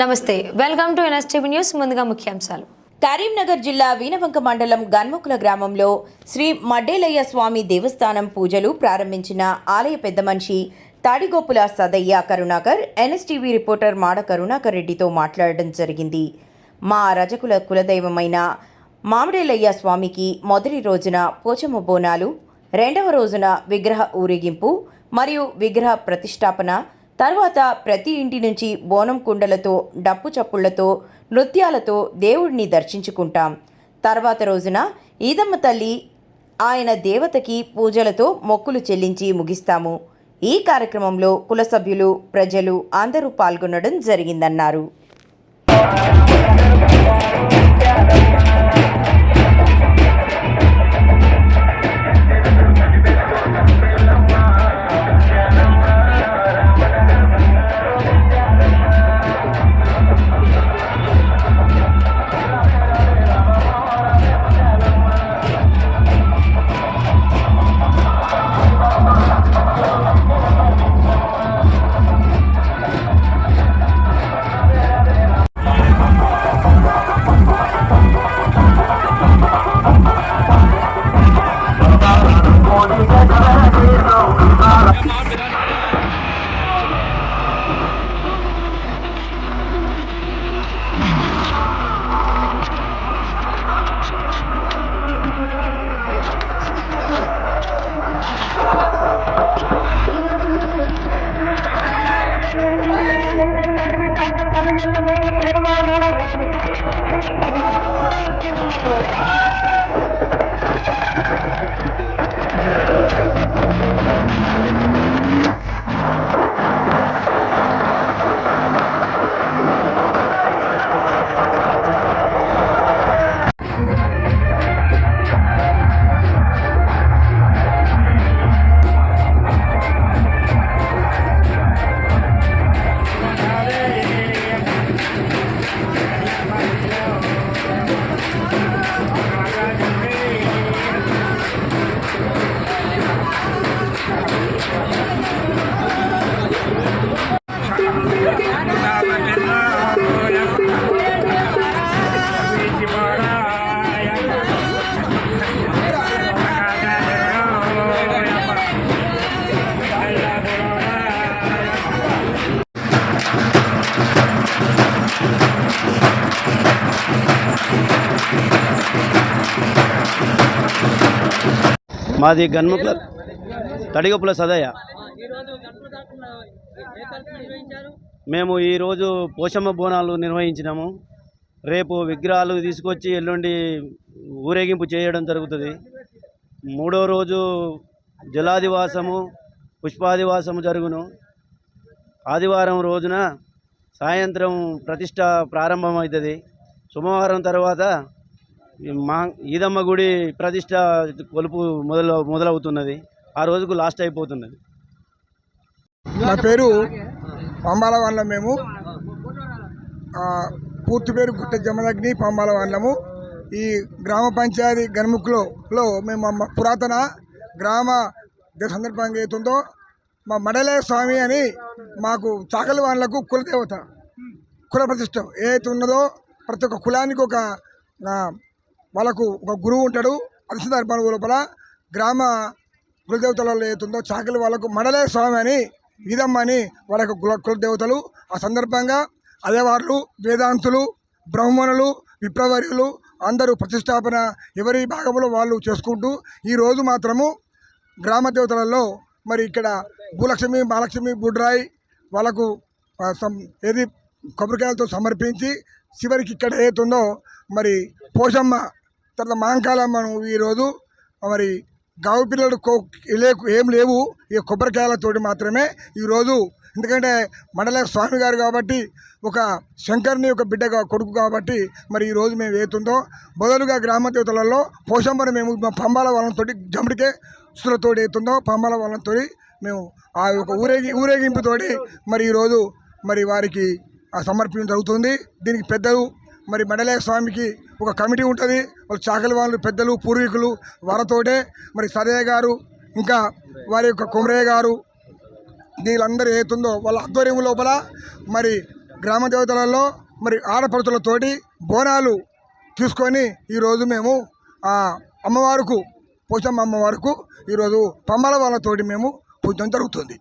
నమస్తే welcome to NSTV news ముందుగా ముఖ్యాంశాలు. కరీంనగర్ జిల్లా వీనవంక మండలం గన్ముకుల గ్రామంలో శ్రీ మడ్డేలయ్య స్వామి దేవస్థానం పూజలు ప్రారంభించిన ఆలయ పెద్ద మనిషి తాడిగోపుల సదయ్య కరుణాకర్ ఎన్ఎస్టీవీ రిపోర్టర్ మాడ కరుణాకర్ రెడ్డితో మాట్లాడడం జరిగింది. మా రజకుల కులదైవమైన మామిడేలయ్య స్వామికి మొదటి రోజున పోచమ్మ బోనాలు రెండవ రోజున విగ్రహ ఊరేగింపు మరియు విగ్రహ ప్రతిష్టాపన తర్వాత ప్రతి ఇంటి నుంచి బోనం కుండలతో డప్పు చప్పుళ్ళతో నృత్యాలతో దేవుడిని దర్శించుకుంటాం. తర్వాత రోజున ఈదమ్మ తల్లి ఆయన దేవతకి పూజలతో మొక్కులు చెల్లించి ముగిస్తాము. ఈ కార్యక్రమంలో కుల సభ్యులు ప్రజలు అందరూ పాల్గొనడం జరిగిందన్నారు. Thank you. మాది గన్ముకుల తడిగొప్పుల సదయ్య. మేము ఈరోజు పోషమ్మ బోనాలు నిర్వహించినాము. రేపు విగ్రహాలు తీసుకొచ్చి ఎల్లుండి ఊరేగింపు చేయడం జరుగుతుంది. మూడో రోజు జలాదివాసము పుష్పాదివాసము జరుగును. ఆదివారం రోజున సాయంత్రం ప్రతిష్ట ప్రారంభమవుతుంది. సోమవారం తర్వాత మా ఈదమ్మ గుడి ప్రతిష్ట కొలుపు మొదలు మొదలవుతున్నది. ఆ రోజుకు లాస్ట్ అయిపోతున్నది. నా పేరు పంబాలవాళ్ళం మేము. పూర్తి పేరు గుట్ట జమదగ్ని పంబాలవాళ్ళము ఈ గ్రామ పంచాయతీ గణముఖులో మేము మా పురాతన గ్రామ సందర్భంగా అవుతుందో మా మడలే స్వామి అని మాకు చాకలి వాళ్ళకు కులదేవత కుల ప్రతిష్ట ఏదైతే ఉన్నదో ప్రతి ఒక్క కులానికి ఒక వాళ్ళకు ఒక గురువు ఉంటాడు అది లోపల గ్రామ కులదేవతలలో ఏతుందో చాకలి వాళ్ళకు మడలే స్వామి అని ఈదమ్మ అని వాళ్ళకు కుల కులదేవతలు. ఆ సందర్భంగా అదేవార్లు వేదాంతులు బ్రాహ్మణులు విప్రవర్యులు అందరూ ప్రతిష్టాపన ఎవరి భాగంలో వాళ్ళు చేసుకుంటూ ఈరోజు మాత్రము గ్రామ దేవతలలో మరి ఇక్కడ భూలక్ష్మి మహాలక్ష్మి బుడ్రాయి వాళ్ళకు ఏది కొబ్బరికాయలతో సమర్పించి చివరికి ఇక్కడ ఏతుందో మరి పోషమ్మ తర్వాత మాంకాలమ్మను ఈరోజు మరి గావు పిల్లలు కో ఏం లేవు. ఈ కొబ్బరికాయలతోటి మాత్రమే ఈరోజు ఎందుకంటే మండల స్వామి గారు కాబట్టి ఒక శంకర్ని ఒక బిడ్డగా కొడుకు కాబట్టి మరి ఈరోజు మేము ఏతుందో మొదలుగా గ్రామ దేవతలలో పోషమ్మను మేము పంబాల వాళ్ళతో జమిడికే సులతో ఏతుందో పంబాల వాళ్ళతో మేము ఆ యొక్క ఊరేగి ఊరేగింపుతోటి మరి ఈరోజు మరి వారికి ఆ సమర్పించడం జరుగుతుంది. దీనికి పెద్దలు మరి మండలే స్వామికి ఒక కమిటీ ఉంటుంది. వాళ్ళు చాకలి వాళ్ళు పెద్దలు పూర్వీకులు వారితోటే. మరి సరయ్య గారు ఇంకా వారి యొక్క కుమరయ్య గారు వీళ్ళందరూ ఏతుందో వాళ్ళ ఆధ్వర్యం లోపల మరి గ్రామ దేవతలలో మరి ఆడపడుతులతోటి బోనాలు తీసుకొని ఈరోజు మేము అమ్మవారుకు పోచమ్మ అమ్మవారుకు ఈరోజు పమ్మల వాళ్ళతోటి మేము పూజ జరుగుతుంది.